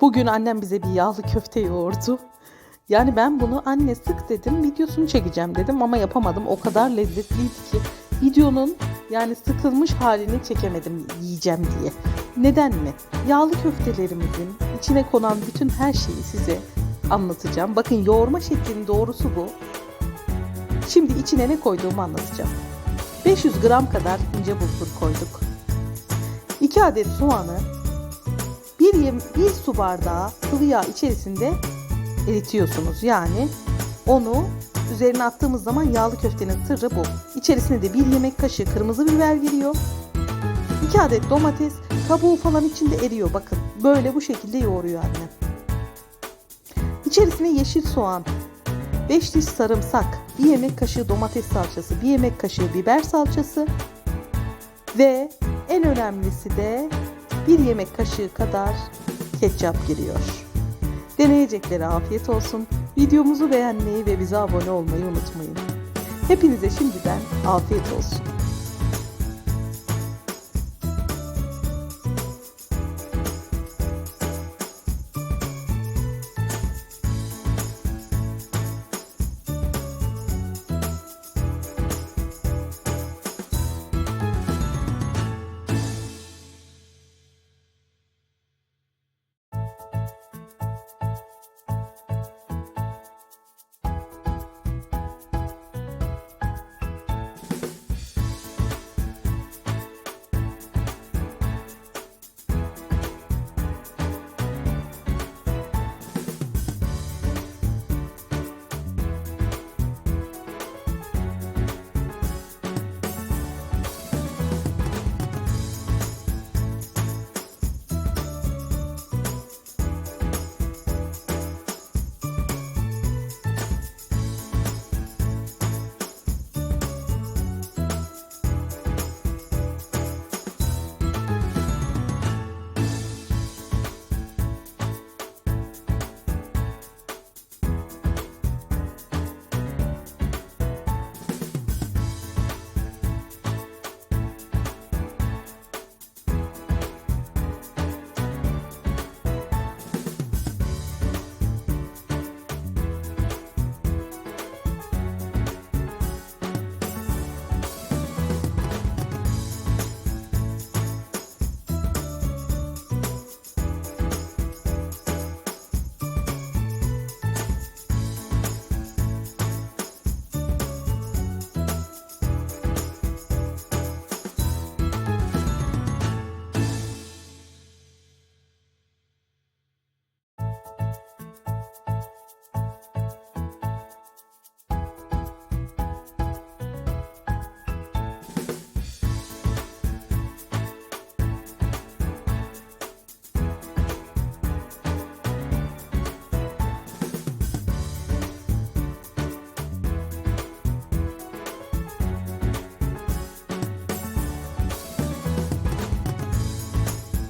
Bugün annem bize bir yağlı köfte yoğurdu. Yani ben bunu anne sık dedim videosunu çekeceğim dedim ama yapamadım. O kadar lezzetliydi ki videonun yani sıkılmış halini çekemedim yiyeceğim diye. Neden mi? Yağlı köftelerimizin içine konan bütün her şeyi size anlatacağım. Bakın yoğurma şeklinin doğrusu bu. Şimdi içine ne koyduğumu anlatacağım. 500 gram kadar ince bulgur koyduk. 2 adet soğanı bir, bir su bardağı sıvı yağ içerisinde eritiyorsunuz. Yani onu üzerine attığımız zaman yağlı köftenin sırrı bu. İçerisine de bir yemek kaşığı kırmızı biber giriyor. 2 adet domates, kabuğu falan içinde eriyor bakın. Böyle bu şekilde yoğuruyor annem. İçerisine yeşil soğan, 5 diş sarımsak, 1 yemek kaşığı domates salçası, 1 yemek kaşığı biber salçası ve en önemlisi de 1 yemek kaşığı kadar ketçap giriyor. Deneyeceklere afiyet olsun. Videomuzu beğenmeyi ve bize abone olmayı unutmayın. Hepinize şimdiden afiyet olsun.